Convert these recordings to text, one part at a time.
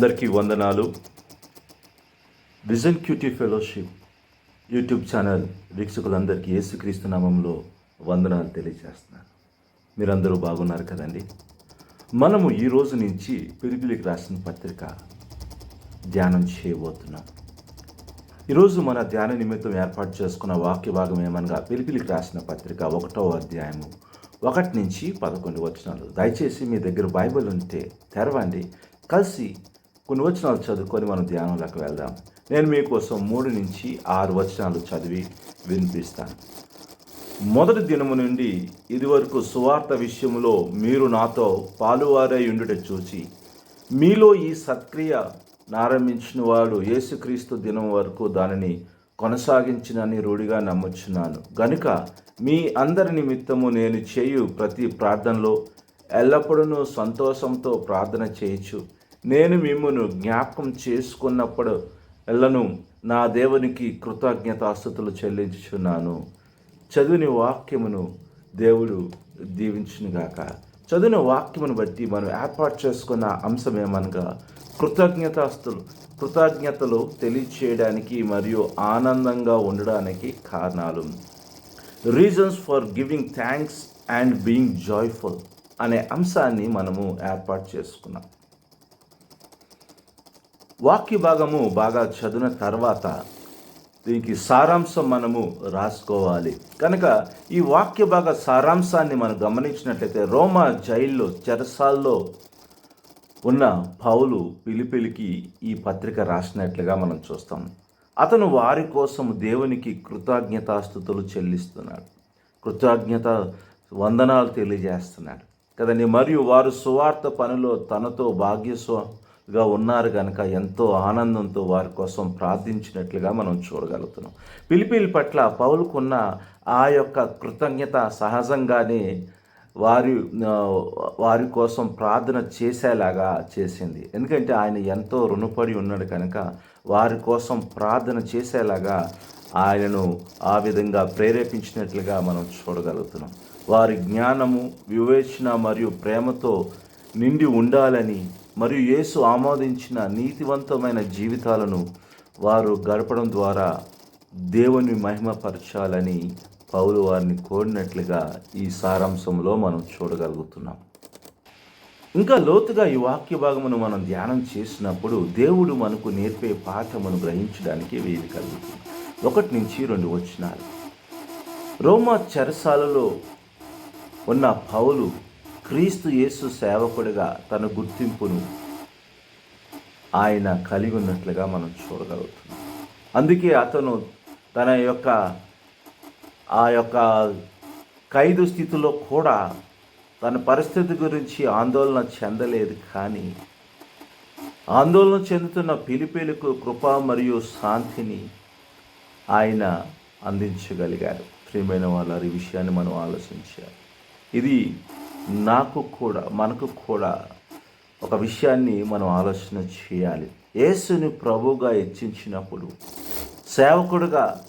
అందరికీ వందనాలు. Vision QT fellowship YouTube channel వీక్షకులందరికీ యేసుక్రీస్తు నామంలో వందనాలు తెలియజేస్తున్నాను. మీరందరూ బాగున్నారు కదండి? మనము ఈ రోజు నుంచి పిలిపిలికి రాసిన పత్రిక ధ్యానం చేయబోతున్నాం. ఈరోజు మన ధ్యాన నిమిత్తం ఏర్పాటు చేసుకున్న వాక్య భాగం ఏమనగా పిలిపిలికి రాసిన పత్రిక ఒకటవ అధ్యాయము ఒకటి నుంచి పదకొండు వచనాలు. దయచేసి మీ దగ్గర బైబిల్ ఉంటే తెరవండి. కలిసి కొన్ని వచనాలు చదువుకొని మనం ధ్యానంలోకి వెళ్దాం. నేను మీకోసం మూడు నుంచి ఆరు వచనాలు చదివి వినిపిస్తాను. మొదటి దినము నుండి ఇదివరకు సువార్త విషయంలో మీరు నాతో పాలువారై ఉండుట చూచి మీలో ఈ సత్క్రియ నారంభించిన వాడు యేసుక్రీస్తు దినం వరకు దానిని కొనసాగించినని రూఢిగా నమ్ముచున్నాను. గనుక మీ అందరి నిమిత్తము నేను చేయు ప్రతి ప్రార్థనలో ఎల్లప్పుడూ సంతోషంతో ప్రార్థన చేయొచ్చు నేను మిమ్మను జ్ఞాపకం చేసుకున్నప్పుడు ఎల్లను నా దేవునికి కృతజ్ఞతాస్థుతులు చెల్లించుచున్నాను. చదివిన వాక్యమును దేవుడు దీవించునుగాక. చదివిన వాక్యమును బట్టి మనం ఏర్పాటు చేసుకున్న అంశం ఏమనగా కృతజ్ఞతాస్తులు కృతజ్ఞతలు తెలియచేయడానికి మరియు ఆనందంగా ఉండడానికి కారణాలు. Reasons for giving thanks and being joyful అనే అంశాన్ని మనము ఏర్పాటు చేసుకున్నాం. వాక్య భాగము బాగా చదివిన తర్వాత దీనికి సారాంశం మనము రాసుకోవాలి. కనుక ఈ వాక్య భాగ సారాంశాన్ని మనం గమనించినట్లయితే రోమా జైల్లో చెరసాల్లో ఉన్న పౌలు పిలిపిలికి ఈ పత్రిక రాసినట్లుగా మనం చూస్తాం. అతను వారి కోసం దేవునికి కృతజ్ఞతాస్థుతులు చెల్లిస్తున్నాడు. కృతజ్ఞత వందనాలు తెలియజేస్తున్నాడు. కదండి మరియు వారు సువార్త పనిలో తనతో గా ఉన్నారు కనుక ఎంతో ఆనందంతో వారి కోసం ప్రార్థించినట్లుగా మనం చూడగలుగుతున్నాం. పిలిపిలి పట్ల పౌలుకున్న ఆ యొక్క కృతజ్ఞత సహజంగానే వారి వారి కోసం ప్రార్థన చేసేలాగా చేసింది. ఎందుకంటే ఆయన ఎంతో రుణపడి ఉన్నాడు కనుక వారి కోసం ప్రార్థన చేసేలాగా ఆయనను ఆ విధంగా ప్రేరేపించినట్లుగా మనం చూడగలుగుతున్నాం. వారి జ్ఞానము వివేచన మరియు ప్రేమతో నిండి ఉండాలని మరియు యేసు ఆమోదించిన నీతివంతమైన జీవితాలను వారు గడపడం ద్వారా దేవుని మహిమపరచాలని పౌలు వారిని కోరినట్లుగా ఈ సారాంశంలో మనం చూడగలుగుతున్నాం. ఇంకా లోతుగా ఈ వాక్య భాగమును మనం ధ్యానం చేసినప్పుడు దేవుడు మనకు నేర్పే పాఠమును గ్రహించడానికి వీలు కలుగుతుంది. ఒకటి నుంచి రెండు వచ్చినారు రోమా చెరసాలలో ఉన్న పౌలు క్రీస్తు యేసు సేవకుడిగా తన గుర్తింపును ఆయన కలిగి ఉన్నట్లుగా మనం చూడగలుగుతున్నాం. అందుకే అతను తన యొక్క ఆ యొక్క ఖైదు స్థితిలో కూడా తన పరిస్థితి గురించి ఆందోళన చెందలేదు కానీ ఆందోళన చెందుతున్న పిలిపిలకు కృప మరియు శాంతిని ఆయన అందించగలిగారు. ప్రియమైన వాళ్ళ ఈ విషయాన్ని మనం ఆలోచించాలి. ఇది నాకు కూడా మనకు కూడా ఒక విషయాన్ని మనం ఆలోచన చేయాలి. యేసుని ప్రభుగా హెచ్చించినప్పుడు సేవకుడుగా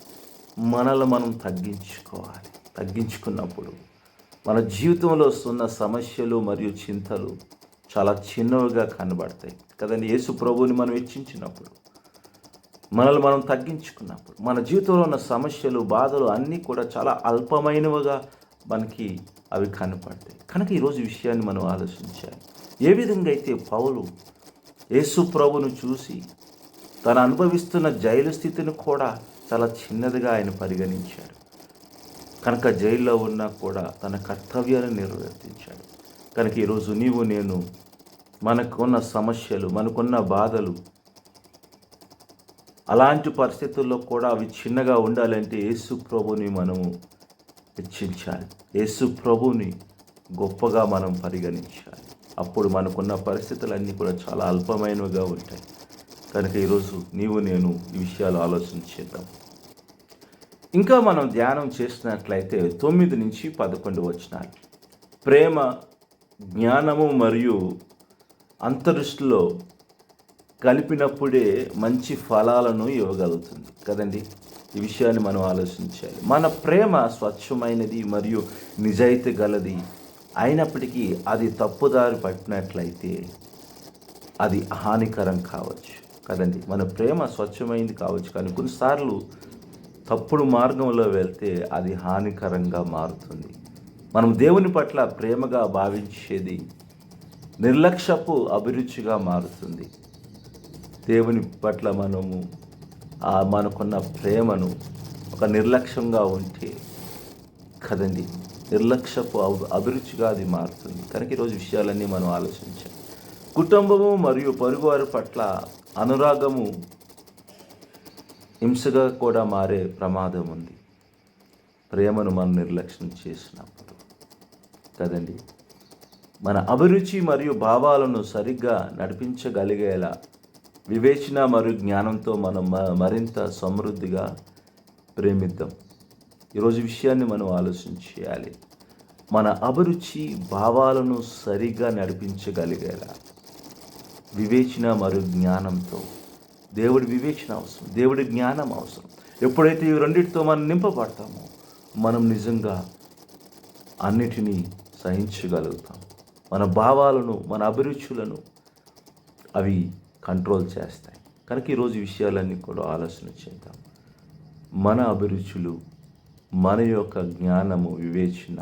మనల్ని మనం తగ్గించుకోవాలి. తగ్గించుకున్నప్పుడు మన జీవితంలో వస్తున్న సమస్యలు మరియు చింతలు చాలా చిన్నవిగా కనబడతాయి కదండి. యేసు ప్రభువుని మనం హెచ్చించినప్పుడు మనల్ని మనం తగ్గించుకున్నప్పుడు మన జీవితంలో ఉన్న సమస్యలు బాధలు అన్నీ కూడా చాలా అల్పమైనవిగా మనకి అవి కనపడతాయి. కనుక ఈరోజు విషయాన్ని మనం ఆలోచించాలి. ఏ విధంగా అయితే పౌలు యేసు ప్రభును చూసి తను అనుభవిస్తున్న జైలు స్థితిని కూడా చాలా చిన్నదిగా ఆయన పరిగణించాడు. కనుక జైల్లో ఉన్నా కూడా తన కర్తవ్యాన్ని నిర్వర్తించాడు. కనుక ఈరోజు నీవు నేను మనకున్న సమస్యలు మనకున్న బాధలు అలాంటి పరిస్థితుల్లో కూడా అవి చిన్నగా ఉండాలంటే యేసు ప్రభుని మనము హెచ్చించాలి. యేసు ప్రభుని గొప్పగా మనం పరిగణించాలి. అప్పుడు మనకున్న పరిస్థితులన్నీ కూడా చాలా అల్పమైనవిగా ఉంటాయి. కనుక ఈరోజు నీవు నేను ఈ విషయాలు ఆలోచించేద్దాం ఇంకా మనం ధ్యానం చేసినట్లయితే తొమ్మిది నుంచి పదకొండు వచ్చినారు ప్రేమ జ్ఞానము మరియు అంతరిష్టిలో కలిపినప్పుడే మంచి ఫలాలను ఇవ్వగలుగుతుంది. కదండి? ఈ విషయాన్ని మనం ఆలోచించాలి. మన ప్రేమ స్వచ్ఛమైనది మరియు నిజాయితీ గలది అయినప్పటికీ అది తప్పుదారి పట్టినట్లయితే అది హానికరం కావచ్చు కదండి. మన ప్రేమ స్వచ్ఛమైంది కావచ్చు కానీ కొన్నిసార్లు తప్పుడు మార్గంలో వెళ్తే అది హానికరంగా మారుతుంది. మనం దేవుని పట్ల ప్రేమగా భావించేది నిర్లక్ష్యపు అభిరుచిగా మారుతుంది. దేవుని పట్ల మనము మనకున్న ప్రేమను ఒక నిర్లక్ష్యంగా ఉంటే కదండి నిర్లక్ష్యపు అభి- అభిరుచిగా అది మారుతుంది. కనుక ఈరోజు విషయాలన్నీ మనం ఆలోచించాం కుటుంబము మరియు పొరుగువారి పట్ల అనురాగము హింసగా కూడా మారే ప్రమాదం ఉంది. ప్రేమను మనం నిర్లక్ష్యం చేసినప్పుడు. కదండి? మన అభిరుచి మరియు భావాలను సరిగ్గా నడిపించగలిగేలా వివేచన మరియు జ్ఞానంతో మనం మ- మరింత సమృద్ధిగా ప్రేమిద్దాం. ఈరోజు విషయాన్ని మనం ఆలోచన చేయాలి. మన అభిరుచి భావాలను సరిగ్గా నడిపించగలిగేలా. వివేచన మరియు జ్ఞానంతో. దేవుడి వివేచన అవసరం దేవుడి జ్ఞానం అవసరం. ఎప్పుడైతే ఈ రెండింటితో మనం నింపబడతామో మనం నిజంగా అన్నిటినీ సహించగలుగుతాం. మన భావాలను మన అభిరుచులను అవి కంట్రోల్ చేస్తాయి. కనుక ఈరోజు విషయాలన్నీ కూడా ఆలోచన చేద్దాం. మన అభిరుచులు మన యొక్క జ్ఞానము వివేచన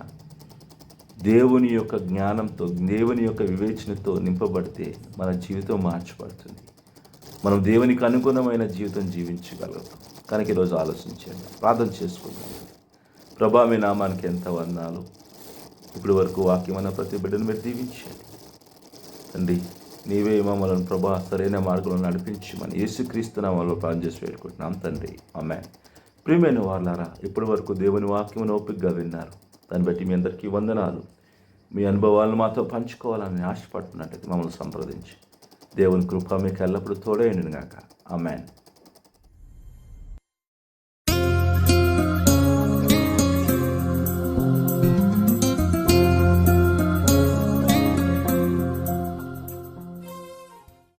దేవుని యొక్క జ్ఞానంతో దేవుని యొక్క వివేచనతో నింపబడితే మన జీవితం మార్చబడుతుంది. మనం దేవునికి అనుగుణమైన జీవితం జీవించగలుగుతాం కనుక ఈరోజు ఆలోచించండి ప్రార్థన చేసుకుందాం. ప్రభా మీ నామానికి ఎంత వందాలు ఇప్పటి వరకు వాక్యమైన ప్రతి బిడ్డను మీరు దీవించండి. తండ్రి నీవే మమ్మల్ని ప్రభా సరైన మార్గంలో నడిపించమని యేసుక్రీస్తు నామంలో ప్రార్థన చేసి వేడుకుంటున్నాం తండ్రి. అమ్మాయి ప్రియమైన వాళ్ళారా ఇప్పటి వరకు దేవుని వాక్యం ఓపికగా విన్నారు. దాన్ని బట్టి మీ అందరికీ వందనాలు. మీ అనుభవాలను మాతో పంచుకోవాలని ఆశపడుతున్నట్టు మమ్మల్ని సంప్రదించి దేవుని కృప మీకు ఎల్లప్పుడూ తోడైండినిగాక. అమ్మాయి